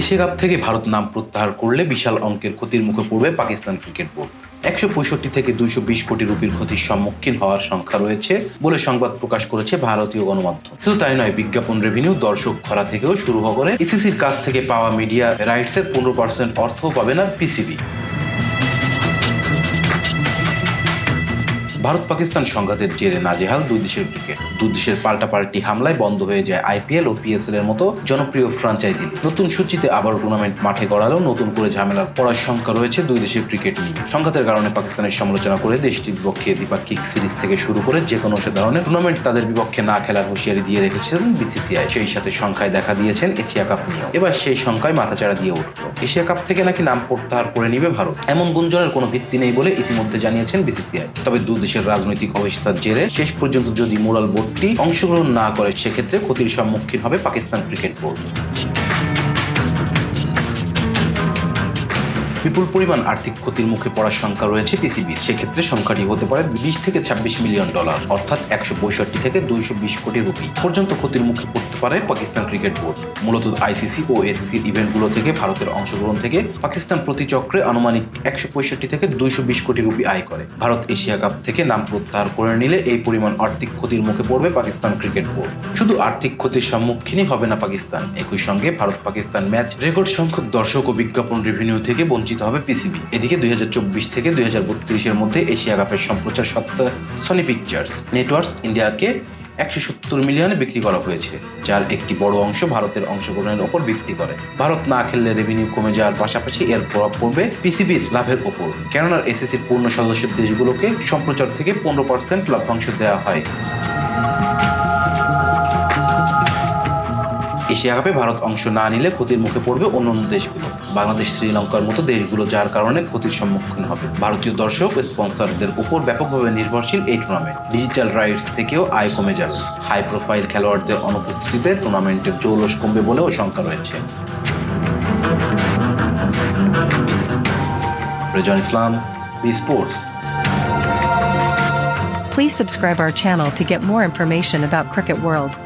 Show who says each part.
Speaker 1: Asia cup থেকে ভারত নাম প্রত্যাহার করলে বিশাল অঙ্কের ক্ষতির মুখে পড়বে পাকিস্তান ক্রিকেট বোর্ড। একশো পঁয়ষট্টি থেকে দুইশো বিশ কোটি রুপির ক্ষতির সম্মুখীন হওয়ার সংখ্যা রয়েছে বলে সংবাদ প্রকাশ করেছে ভারতীয় গণমাধ্যম। শুধু তাই নয়, বিজ্ঞাপন রেভিনিউ দর্শক খরা থেকেও শুরু করে ইসিসির কাছ থেকে পাওয়া মিডিয়া রাইটসের পনেরো পার্সেন্ট অর্থও পাবে না পিসিবি ভারত পাকিস্তান সংঘাতের জেরে নাজেহাল দুই দেশের ক্রিকেট দুই দেশের পাল্টাপাল্টি হামলায় বন্ধ হয়ে যায় আইপিএল ও পিএসএল এর মতো জনপ্রিয় ফ্রাঞ্চাইজি নতুন সূচিতে আবার টুর্নামেন্ট মাঠে গড়ালেও নতুন করে ঝামেলার পড়ার সংখ্যা রয়েছে দুই দেশের ক্রিকেট নিয়ে। সংঘাতের কারণে পাকিস্তানের সমালোচনা করে দেশটির বিপক্ষে দ্বিপাক্ষিক সিরিজ থেকে শুরু করে যে কোনো ধরনের টুর্নামেন্ট তাদের বিপক্ষে না খেলার হুঁশিয়ারি দিয়ে রেখেছেন বিসিসিআই। সেই সাথে সংখ্যায় দেখা দিয়েছেন এশিয়া কাপ নিয়েও। এবার সেই সংখ্যায় মাথাচাড়া দিয়ে উঠল। এশিয়া কাপ থেকে নাকি নাম প্রত্যাহার করে নিবে ভারত? এমন গুঞ্জনের কোনো ভিত্তি নেই বলে ইতিমধ্যে জানিয়েছেন বিসিসিআই। তবে দু দেশের রাজনৈতিক অবস্থার জেরে শেষ পর্যন্ত যদি মোরাল বোর্ডটি অংশগ্রহণ না করে, সেক্ষেত্রে ক্ষতির সম্মুখীন হবে পাকিস্তান ক্রিকেট বোর্ড। বিপুল পরিমাণ আর্থিক ক্ষতির মুখে পড়ার সংখ্যা রয়েছে পিসিবির সেক্ষেত্রে সংখ্যাটি হতে পারে বিশ থেকে ছাব্বিশ মিলিয়ন ডলার, অর্থাৎ একশো পঁয়ষট্টি থেকে দুইশো বিশ কোটি রুপি পর্যন্ত ক্ষতির মুখে পড়তে পারে পাকিস্তান ক্রিকেট বোর্ড। মূলত আইসিসি ও এসিসির ইভেন্টগুলো থেকে ভারতের অংশগ্রহণ থেকে পাকিস্তান প্রতি চক্রে আনুমানিক একশো পঁয়ষট্টি থেকে দুইশো বিশ কোটি রুপি আয় করে। ভারত এশিয়া কাপ থেকে নাম প্রত্যাহার করে নিলে এই পরিমাণ আর্থিক ক্ষতির মুখে পড়বে পাকিস্তান ক্রিকেট বোর্ড। শুধু আর্থিক ক্ষতির সম্মুখীনই হবে না পাকিস্তান। একই সঙ্গে ভারত পাকিস্তান ম্যাচ রেকর্ড সংখ্যক দর্শক ও বিজ্ঞাপন রেভিনিউ থেকে বঞ্চিত হবে পিসিবি এদিকে দুই থেকে দুই এর মধ্যে এশিয়া কাপের সম্প্রচার সত্ত্বা সনি পিকচার্স নেটওয়ার্কস ইন্ডিয়াকে একশো সত্তর মিলিয়নে বিক্রি করা হয়েছে, যার একটি বড় অংশ ভারতের অংশগ্রহণের ওপর ভিত্তি করে। ভারত না খেললে রেভিনিউ কমে যাওয়ার পাশাপাশি এর প্রভাব পড়বে পিসিবির লাভের ওপর কেননা এসএসির পূর্ণ সদস্য দেশগুলোকে সম্প্রচার থেকে পনেরো পার্সেন্ট লভ্যাংশ দেওয়া হয়। এশিয়া কাপে ভারত অংশ না নিলে ক্ষতির মুখে পড়বে অন্যান্য দেশগুলো। বাংলাদেশ, শ্রীলঙ্কার মতো দেশগুলো যার কারণে ক্ষতির সম্মুখীন হবে। ভারতীয় দর্শক, স্পন্সরদের উপর ব্যাপকভাবে নির্ভরশীল এই টুর্নামেন্ট ডিজিটাল রাইটস থেকেও আয় কমে যাবে। হাই প্রোফাইল খেলোয়াড়দের অনুপস্থিতিতে টুর্নামেন্টের জৌলস কমবে বলেও শঙ্কা রয়েছে। Rezon Islam sports
Speaker 2: Please subscribe our channel to get more information about Cricket World.